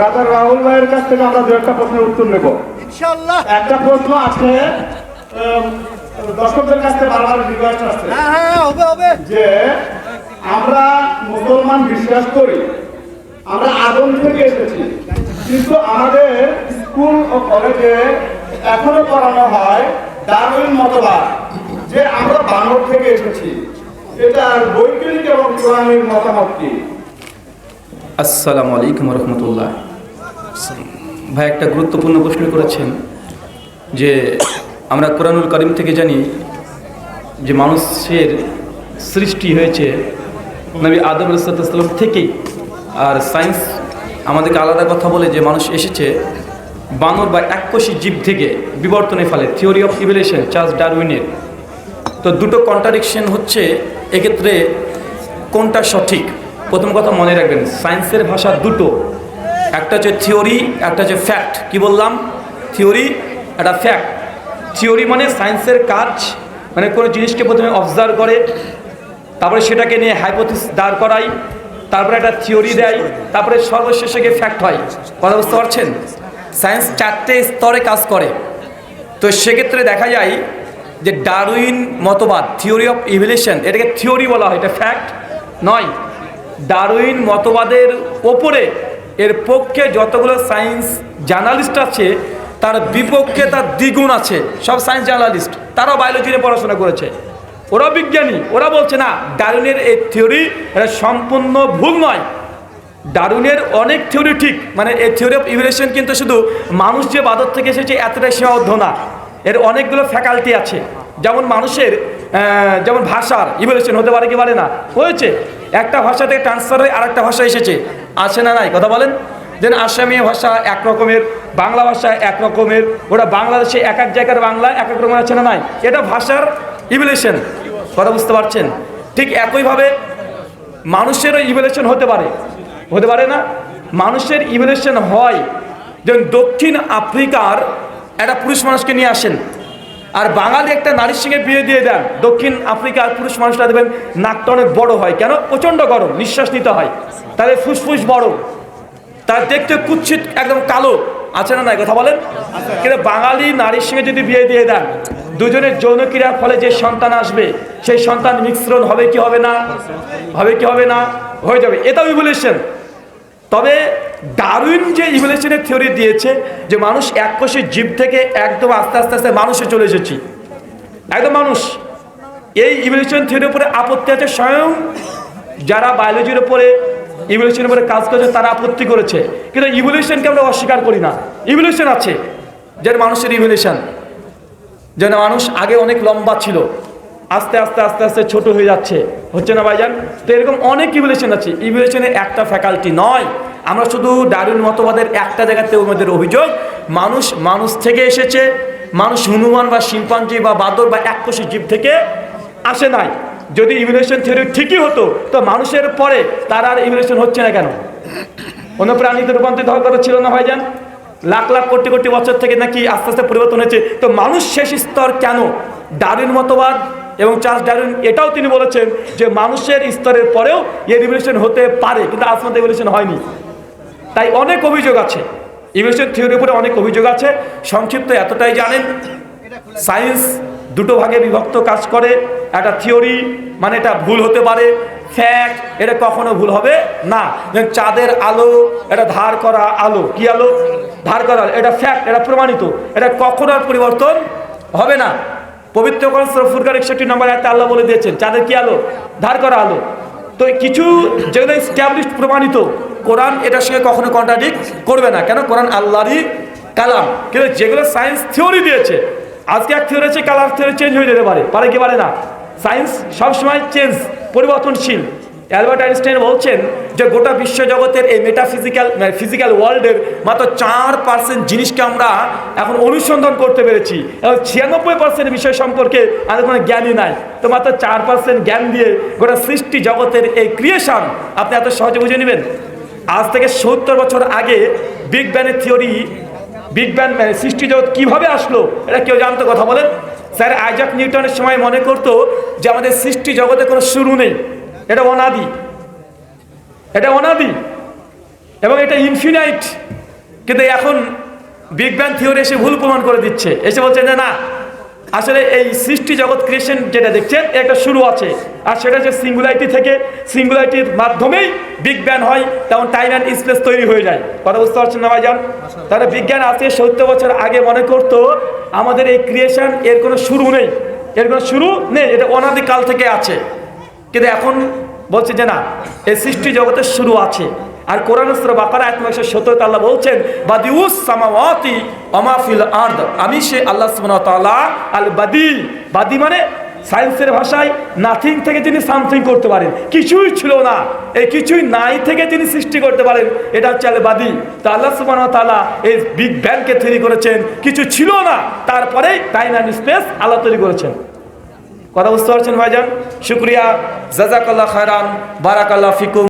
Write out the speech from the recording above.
রাজা রাহুল ভাইয়ের কাছ থেকে আমরা দু একটা প্রশ্নের উত্তর নেব। ইনশাল্লাহ। একটা প্রশ্ন আছে দর্শকদের কাছ থেকে বারবার রিকোয়েস্ট আছে হ্যাঁ হ্যাঁ হবে হবে। যে আমরা মুসলমান বিশ্বাস করি আমরা আদম থেকে এসেছি কিন্তু আমাদের স্কুল ও কলেজে এখনও পড়ানো হয় ডারউইন মতবাদ যে আমরা বানর থেকে এসেছি। এটার বৈজ্ঞানিক এবং কোরআনের মতামত কি? আসসালামু আলাইকুম রহমতুল্লাহ। ভাই, একটা গুরুত্বপূর্ণ প্রশ্ন করেছেন যে আমরা কোরআনুল করিম থেকে জানি যে মানুষের সৃষ্টি হয়েছে নবী আদম রসালাম থেকেই। আর সায়েন্স আমাদেরকে আলাদা কথা বলে যে মানুষ এসেছে বানর বা এককোষী জীব থেকে বিবর্তনের ফলে, থিওরি অফ ইভলিউশন চার্লস ডারউইনের। তো দুটো কন্ট্রাডিকশন হচ্ছে, এক্ষেত্রে কোনটা সঠিক? প্রথম কথা মনে রাখবেন, সায়েন্সের ভাষা দুটো। একটা হচ্ছে থিওরি, একটা হচ্ছে ফ্যাক্ট। কি বললাম? থিওরি, একটা ফ্যাক্ট। থিওরি মানে সায়েন্সের কাজ মানে কোনো জিনিসকে প্রথমে অবজার্ভ করে, তারপরে সেটাকে নিয়ে হাইপোথিস দাঁড় করাই তারপরে একটা থিওরি দেয়, তারপরে সর্বশেষে গিয়ে ফ্যাক্ট হয়। কথা বুঝতে পারছেন? সায়েন্স চারটে স্তরে কাজ করে। তো সেক্ষেত্রে দেখা যায় যে ডারউইন মতবাদ, থিওরি অফ ইভলিউশন এটাকে থিওরি বলা হয়, এটা ফ্যাক্ট নয়। ডারউইন মতবাদের ওপরে এর পক্ষে যতগুলো সায়েন্স জার্নালিস্ট আছে, তার বিপক্ষে তার দ্বিগুণ আছে। সব সায়েন্স জার্নালিস্ট তারাও বায়োলজি নিয়ে পড়াশোনা করেছে। ওরা বিজ্ঞানী। ওরা বলছে, না ডারউইনের এই থিওরি এটা সম্পূর্ণ ভুল নয়। ডারউইনের অনেক থিওরি ঠিক। মানে এই থিওরি অফ ইভলিউশন কিন্তু শুধু মানুষ যে বাদর থেকে এসেছে, এতটাই সীমাবদ্ধ না। এর অনেকগুলো ফ্যাকাল্টি আছে। যেমন মানুষের যেমন ভাষার ইভলিউশন হতে পারে কি পারে না। হয়েছে। একটা ভাষা থেকে ট্রান্সফার হয়ে আরেকটা ভাষা এসেছে। আছে না নাই? কথা বলেন। যেন আসামি ভাষা এক রকমের, বাংলা ভাষা এক রকমের ওটা বাংলাদেশে এক এক জায়গার বাংলা এক এক রকমের আছে না নাই? এটা ভাষার ইভলিউশন কথা বুঝতে পারছেন? ঠিক একইভাবে মানুষেরও ইভলিউশন হতে পারে। হতে পারে না? মানুষের ইভলিউশন হয়। যেমন দক্ষিণ আফ্রিকার একটা পুরুষ মানুষকে নিয়ে আসেন। আর বাঙালি একটা নারীর সঙ্গে বিয়ে দিয়ে দেন। দক্ষিণ আফ্রিকার পুরুষ মানুষরা দেবেন নাকটা অনেক বড় হয়। কেন? প্রচণ্ড গরম, নিঃশ্বাস নিতে হয়। তাদের ফুসফুস বড়। তার দেখতে কুচ্ছিত একদম কালো। আছে না নাই? কথা বলেন? কিন্তু বাঙালি নারীর সঙ্গে যদি বিয়ে দিয়ে দেন, দুজনের যৌন ক্রিয়ার ফলে যে সন্তান আসবে, সেই সন্তান মিশ্রণ হবে কি হবে না? হবে কি হবে না? হয়ে যাবে। এটাও ইভলিউশন তবে ডারউইন যে ইভলিউশনের থিওরি দিয়েছে যে মানুষ এককোষী জীব থেকে একদম আস্তে আস্তে আস্তে মানুষে চলে এসেছি। একদম মানুষ। এই ইভলিউশন থিওরির উপরে আপত্তি আছে স্বয়ং। যারা বায়োলজির উপরে ইভলিউশনের উপরে কাজ করেছে, তারা আপত্তি করেছে। কিন্তু ইভলিউশনকে আমরা অস্বীকার করি না। ইভলিউশন আছে। যেন মানুষের ইভলিউশন যেন মানুষ আগে অনেক লম্বা ছিল। আস্তে আস্তে আস্তে আস্তে ছোট হয়ে যাচ্ছে। হচ্ছে না ভাইজান? তো এরকম অনেক ইভলিউশন আছে। ইভলিউশনের একটা ফ্যাকাল্টি নয়। আমরা শুধু ডারুন মতবাদের একটা জায়গাতে ওদের অভিযোগ, মানুষ মানুষ থেকে এসেছে, মানুষ হনুমান বা শিম্পাঞ্জি বা বাদর বা এককোষী জীব থেকে আসে নাই। যদি ইভলিউশন থিওরি ঠিকই হতো, তো মানুষের পরে তার আর ইভলিউশন হচ্ছে না কেন? অন্য প্রাণীতে রূপান্তরিত হওয়ার কথা ছিল না ভাইজান? লাখ লাখ কোটি কোটি বছর থেকে নাকি আস্তে আস্তে পরিবর্তন হয়েছে। তো মানুষ শেষ স্তর কেন? ডারুইন মতবাদ এবং চার্লস ডারুইন, এটাও তিনি বলেছেন যে মানুষের স্তরের পরেও এই রিভলিউশন হতে পারে, কিন্তু পর্যন্ত রিভলিউশন হয়নি। তাই অনেক অভিযোগ আছে। ইভলিউশন থিওরির উপরে অনেক অভিযোগ আছে। সংক্ষিপ্ত এতটাই জানেন। সায়েন্স দুটো ভাগে বিভক্ত কাজ করে। একটা থিওরি মানে এটা ভুল হতে পারে। ফ্যাক্ট, এটা কখনো ভুল হবে না। চাঁদের আলো, এটা ধার করা আলো। কি আলো? ধার করা আলো। এটা ফ্যাক্ট, এটা প্রমাণিত। এটা কখনো আর পরিবর্তন হবে না। পবিত্র সূরা একষট্টি নম্বর একটা আল্লাহ বলে দিয়েছেন, চাঁদের কি আলো? ধার করা আলো। তো কিছু যেগুলো প্রমাণিত। কোরআন এটার সঙ্গে কখনো কন্ট্রাডিক্ট করবে না। কেন? কোরআন আল্লাহরই কালাম। কিন্তু যেগুলো সায়েন্স থিওরি দিয়েছে, আজকে এক থিওরি আছে কালার থিওরি চেঞ্জ হয়ে যেতে পারে। পারে কি পারে না? সায়েন্স সবসময় চেঞ্জ পরিবর্তনশীল। অ্যালবার্ট আইনস্টাইন বলছেন যে গোটা বিশ্ব জগতের এই মেটাফিজিক্যাল ফিজিক্যাল ওয়ার্ল্ডের মাত্র চার পার্সেন্ট জিনিসকে আমরা এখন অনুসন্ধান করতে পেরেছি। এবং ছিয়ানব্বই পার্সেন্ট বিষয় সম্পর্কে আমাদের কোনো জ্ঞানই নাই। তো মাত্র চার পার্সেন্ট জ্ঞান দিয়ে গোটা সৃষ্টি জগতের এই ক্রিয়েশন আপনি এত সহজে বুঝে নেবেন? আজ থেকে সত্তর বছর আগে বিগ ব্যানের থিওরি বিগ ব্যান সৃষ্টি জগৎ কীভাবে আসলো, এটা কেউ জানতো কথা বলেন? স্যার আইজাক নিউটনের সময় মনে করতো যে আমাদের সৃষ্টি জগতে কোনো শুরু নেই, এটা অনাদি। এটা অনাদি। এবং এটা ইনফিনাইট কিন্তু এখন বিগ ব্যান থিওরি এসে ভুল প্রমাণ করে দিচ্ছে। এসে বলছে যে না আসলে এই সৃষ্টি জগৎ ক্রিয়েশন যেটা দেখছেন একটা শুরু আছে। আর সেটা হচ্ছে সিঙ্গুলারিটি থেকে সিঙ্গুলারিটির মাধ্যমেই বিগ ব্যাং হয় তেমন টাইম অ্যান্ড স্পেস তৈরি হয়ে যায়। কথা বুঝতে পারছেন না ভাইজান? তাহলে বিজ্ঞান আজকে সত্তর বছর আগে মনে করতো, আমাদের এই ক্রিয়েশন এর কোনো শুরু নেই। এর কোনো শুরু নেই, এটা অনাদিকাল থেকে আছে। কিন্তু এখন বলছে যে না, এই সৃষ্টি জগতের শুরু আছে। আর কোরআন বাকারা এক একশো সত্তর আল্লাহ বলছেন বাদিউস সামাওয়াতি অমাফিল আর্দ। আমি সে আল্লাহ আল বাদি বাদি মানে সায়েন্সের ভাষায় নাথিং থেকে তিনি সামথিং করতে পারেন। কিছুই ছিল না। এই কিছুই নাই থেকে তিনি সৃষ্টি করতে পারেন। এটা হচ্ছে বাদি তা আল্লাহ সুবহানাহু ওয়া তাআলা এই বিগ ব্যাংকে তৈরি করেছেন। কিছু ছিল না। তারপরেই টাইম অ্যান্ড স্পেস আল্লাহ তৈরি করেছেন। কথা বুঝতে পারছেন ভাইজান? শুক্রিয়া। জাজাকাল্লাহ খায়রান। বারাকাল্লাহ ফিকুম।